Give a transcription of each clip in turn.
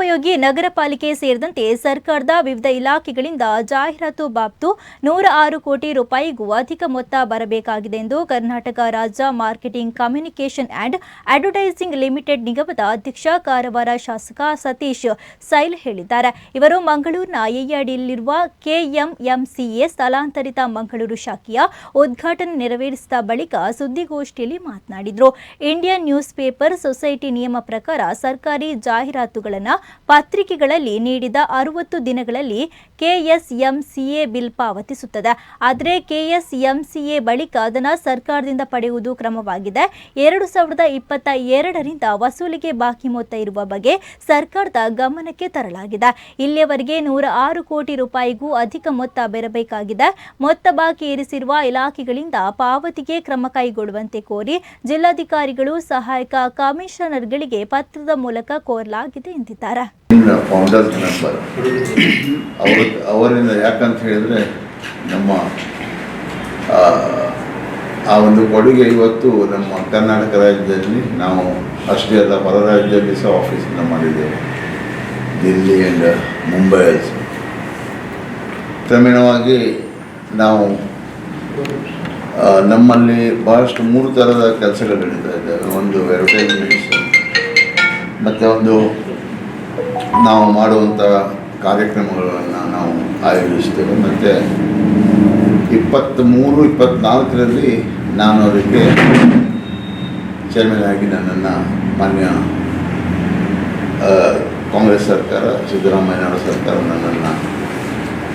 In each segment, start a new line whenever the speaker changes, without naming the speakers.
ಲೋಕೋಪಯೋಗಿ ನಗರ ಪಾಲಿಕೆ ಸೇರಿದಂತೆ ಸರ್ಕಾರದ ವಿವಿಧ ಇಲಾಖೆಗಳಿಂದ ಜಾಹೀರಾತು ಬಾಬ್ತು ನೂರ ಆರು ಕೋಟಿ ರೂಪಾಯಿಗೂ ಅಧಿಕ ಮೊತ್ತ ಬರಬೇಕಾಗಿದೆ ಎಂದು ಕರ್ನಾಟಕ ರಾಜ್ಯ marketing communication and advertising limited ನಿಗಮದ ಅಧ್ಯಕ್ಷ ಕಾರವಾರ ಶಾಸಕ ಸತೀಶ್ ಸೈಲ್ ಹೇಳಿದ್ದಾರೆ. ಇವರು ಮಂಗಳೂರಿನ ಎಯ್ಯಡಿಯಲ್ಲಿರುವ ಕೆಎಂಎಂಸಿಎ ಸ್ಥಳಾಂತರಿತ ಮಂಗಳೂರು ಶಾಖೆಯ ಉದ್ಘಾಟನೆ ನೆರವೇರಿಸಿದ ಬಳಿಕ ಸುದ್ದಿಗೋಷ್ಠಿಯಲ್ಲಿ ಮಾತನಾಡಿದರು. ಇಂಡಿಯನ್ ನ್ಯೂಸ್ ಪೇಪರ್ ಸೊಸೈಟಿ ನಿಯಮ ಪ್ರಕಾರ ಸರ್ಕಾರಿ ಜಾಹೀರಾತುಗಳನ್ನು ಪತ್ರಿಕೆಗಳಲ್ಲಿ ನೀಡಿದ ಅರವತ್ತು ದಿನಗಳಲ್ಲಿ ಕೆಎಸ್ಎಂಸಿಎ ಬಿಲ್ ಪಾವತಿಸುತ್ತದೆ. ಆದರೆ ಕೆಎಸ್ಎಂಸಿಎ ಬಳಿಕ ಅದನ್ನು ಸರ್ಕಾರದಿಂದ ಪಡೆಯುವುದು ಕ್ರಮವಾಗಿದೆ. ಎರಡು ಸಾವಿರದ ಇಪ್ಪತ್ತ ಎರಡರಿಂದ ವಸೂಲಿಗೆ ಬಾಕಿ ಮೊತ್ತ ಇರುವ ಬಗ್ಗೆ ಸರ್ಕಾರದ ಗಮನಕ್ಕೆ ತರಲಾಗಿದೆ. ಇಲ್ಲಿಯವರೆಗೆ ನೂರ ಆರು ಕೋಟಿ ರೂಪಾಯಿಗೂ ಅಧಿಕ ಮೊತ್ತ ಬೆರಬೇಕಾಗಿದೆ. ಮೊತ್ತ ಬಾಕಿ ಇರಿಸಿರುವ ಇಲಾಖೆಗಳಿಂದ ಪಾವತಿಗೆ ಕ್ರಮ ಕೈಗೊಳ್ಳುವಂತೆ ಕೋರಿ ಜಿಲ್ಲಾಧಿಕಾರಿಗಳು ಸಹಾಯಕ ಕಮಿಷನರ್ಗಳಿಗೆ ಪತ್ರದ ಮೂಲಕ ಕೋರಲಾಗಿದೆ ಎಂದಿದ್ದಾರೆ.
ಫೌಂಡರ್ಸ್ ಮೆಂಬರ್ ಅವರು ಅವರಿಂದ ಯಾಕಂತ ಹೇಳಿದ್ರೆ ನಮ್ಮ ಆ, ಒಂದು ಕೊಡುಗೆ ಇವತ್ತು ನಮ್ಮ ಕರ್ನಾಟಕ ರಾಜ್ಯದಲ್ಲಿ ನಾವು ಅಷ್ಟೇ ಅಲ್ಲ ಹೊರ ರಾಜ್ಯದಲ್ಲಿ ಸಹ ಆಫೀಸನ್ನು ಮಾಡಿದ್ದೇವೆ. ದಿಲ್ಲಿ ಆ್ಯಂಡ್ ಮುಂಬೈ ಕ್ರಮೇಣವಾಗಿ ನಾವು ನಮ್ಮಲ್ಲಿ ಭಾಳಷ್ಟು ಮೂರು ಥರದ ಕೆಲಸಗಳು ನಡೀತಾ ಇದ್ದಾವೆ ಒಂದು ಅಡ್ವರ್ಟೈಸ್ಮೆಂಟ್ಸ್ ಮತ್ತು ಒಂದು ನಾವು ಮಾಡುವಂಥ ಕಾರ್ಯಕ್ರಮಗಳನ್ನು ನಾವು ಆಯೋಜಿಸ್ತೇವೆ. ಮತ್ತು ಇಪ್ಪತ್ತ್ಮೂರು ಇಪ್ಪತ್ತ್ನಾಲ್ಕರಲ್ಲಿ ನಾನು ಅದಕ್ಕೆ ಚೇರ್ಮನ್ ಆಗಿ ನನ್ನನ್ನು ಮಾನ್ಯ ಕಾಂಗ್ರೆಸ್ ಸರ್ಕಾರ, ಸಿದ್ದರಾಮಯ್ಯನವರ ಸರ್ಕಾರ ನನ್ನನ್ನು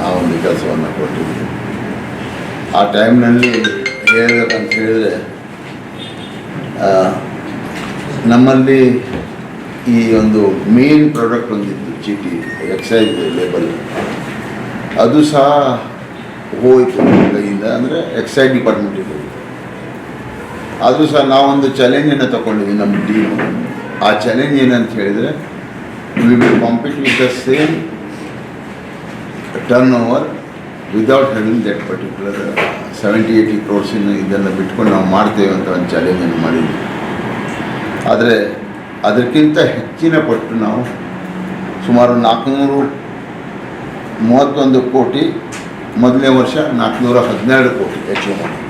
ಆ ಒಂದು ಕೆಲಸವನ್ನು ಕೊಟ್ಟಿದ್ದರು ಆ ಟೈಮ್ನಲ್ಲಿ ಹೇಳಬೇಕಂತ ಹೇಳಿದರೆ ನಮ್ಮಲ್ಲಿ ಈ ಒಂದು ಮೇನ್ ಪ್ರಾಡಕ್ಟ್ ಒಂದಿತ್ತು ಚೀಟಿ ಎಕ್ಸೈಸ್ ಲೇಬಲ್ ಅದು ಸಹ ಹೋಯಿತು ಕೈಯಿಂದ, ಅಂದರೆ ಎಕ್ಸೈಸ್ ಡಿಪಾರ್ಟ್ಮೆಂಟಿಗೆ ಹೋಯಿತು. ಆದರೂ ಸಹ ನಾವೊಂದು ಚಾಲೆಂಜನ್ನು ತಗೊಂಡಿದ್ವಿ ನಮ್ಮ ಟೀಮ್ ಆ ಚಾಲೆಂಜ್ ಏನಂತ ಹೇಳಿದರೆ we will compete with the same turnover without having that particular seventy eighty ಕ್ರೋರ್ಸಿನ ಇದನ್ನು ಬಿಟ್ಕೊಂಡು ನಾವು ಮಾಡ್ತೇವೆ ಅಂತ ಒಂದು ಚಾಲೆಂಜನ್ನು ಮಾಡಿದ್ವಿ. ಆದರೆ ಅದಕ್ಕಿಂತ ಹೆಚ್ಚಿನ ಪಟ್ಟು ನಾವು ಸುಮಾರು ನಾಲ್ಕುನೂರು ಮೂವತ್ತೊಂದು ಕೋಟಿ ಮೊದಲನೇ ವರ್ಷ ನಾಲ್ಕುನೂರ ಹದಿನೆರಡು ಕೋಟಿ ಹೆಚ್ಚು ಮಾಡಿ